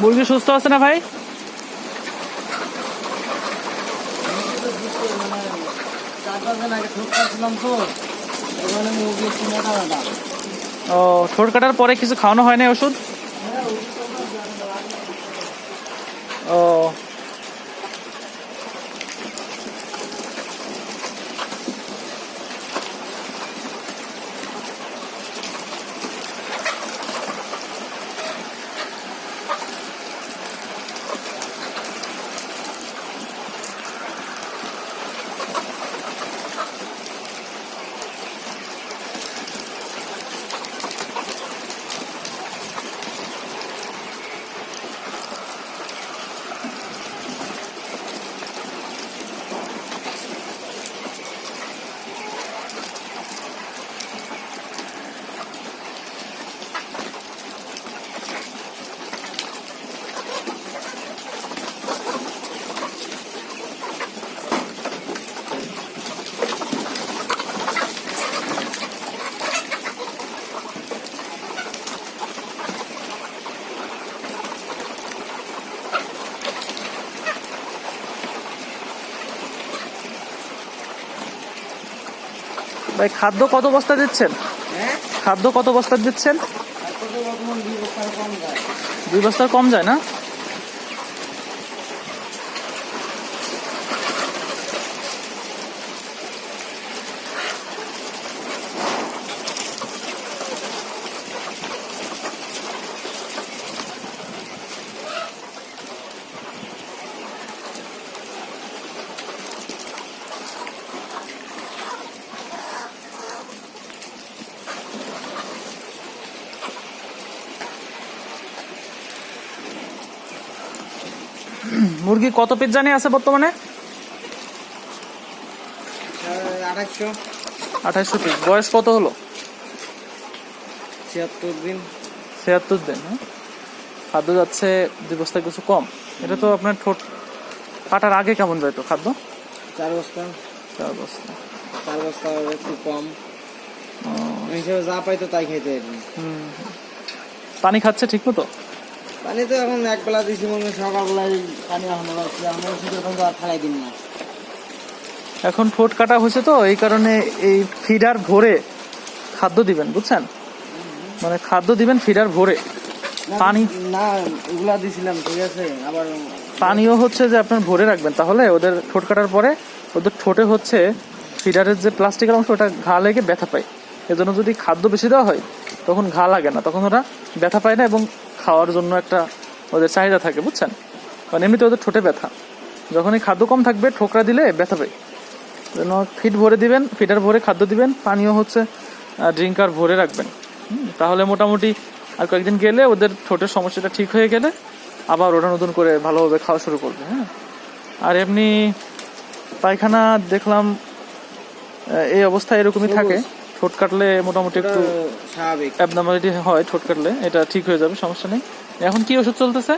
মুরগি সুস্থ আছে না ভাই? ও, ঠোঁট কাটার পরে কিছু খাওয়ানো হয় না ওষুধ? ও। ভাই খাদ্য কত বস্তা দিচ্ছেন? হ্যাঁ? খাদ্য কত বস্তা দিচ্ছেন? দুই বস্তার কম যায় না? মুরগি কত পিস জানি আছে বর্তমানে? আঠাশশো পিস বয়স কত হলো? ছিয়াত্তর দিন। ছিয়াত্তর দিন হ্যাঁ? খাদ্য যাচ্ছে দুই বস্তা কিছু কম। এটা তো আপনার ঠোঁট কাটার আগে কেমন যায় তো খাদ্য? চার বস্তা। চার বস্তা। চার বস্তা একটু কম। হিসেবে যা পাই তো তাই। হুম। পানি খাচ্ছে ঠিক মতো? পানি তো এখন এক বেলা দিছি মনে সকালবেলায় পানি এখন পাচ্ছি আমরা শুধু এখন তো আর ফেলাই দিন না। এখন ঠোঁট কাটা হয়েছে তো এই কারণে এই ফিডার ভরে খাদ্য দিবেন বুঝছেন? মানে খাদ্য দিবেন ফিডার ভরে। পানি? না ওগুলা দিছিলাম ঠিক আছে আবার পানিও হচ্ছে যে আপনার ভরে রাখবেন। তাহলে ওদের ঠোঁট কাটার পরে ওদের ঠোঁটে হচ্ছে ফিডারের যে প্লাস্টিকের অংশ ওটা ঘা লেগে ব্যথা পায়। এজন্য যদি খাদ্য বেশি দেওয়া হয় তখন ঘা লাগে না। তখন ওরা ব্যথা পায় না এবং খাওয়ার জন্য একটা ওদের চাহিদা থাকে বুঝছেন? কারণ এমনিতে ওদের ঠোঁটে ব্যথা। যখনই খাদ্য কম থাকবে ঠোকরা দিলে ব্যথা পায়। জন্য ফিট ভরে দিবেন ফিটার ভরে খাদ্য দিবেন পানীয় হচ্ছে ড্রিঙ্কার ভরে রাখবেন। তাহলে মোটামুটি আর কয়েকদিন গেলে ওদের ঠোঁটের সমস্যাটা ঠিক হয়ে গেলে আবার ওটা নতুন করে ভালোভাবে খাওয়া শুরু করবে হ্যাঁ? আর এমনি পায়খানা দেখলাম এই অবস্থা এরকমই থাকে। ঠোঁট কাটলে মোটামুটি একটু স্বাভাবিক। অ্যাবনর্মালিটি হয় ঠোঁট কাটলে এটা ঠিক হয়ে যাবে সমস্যা নেই। এখন কি ওষুধ চলতেছে?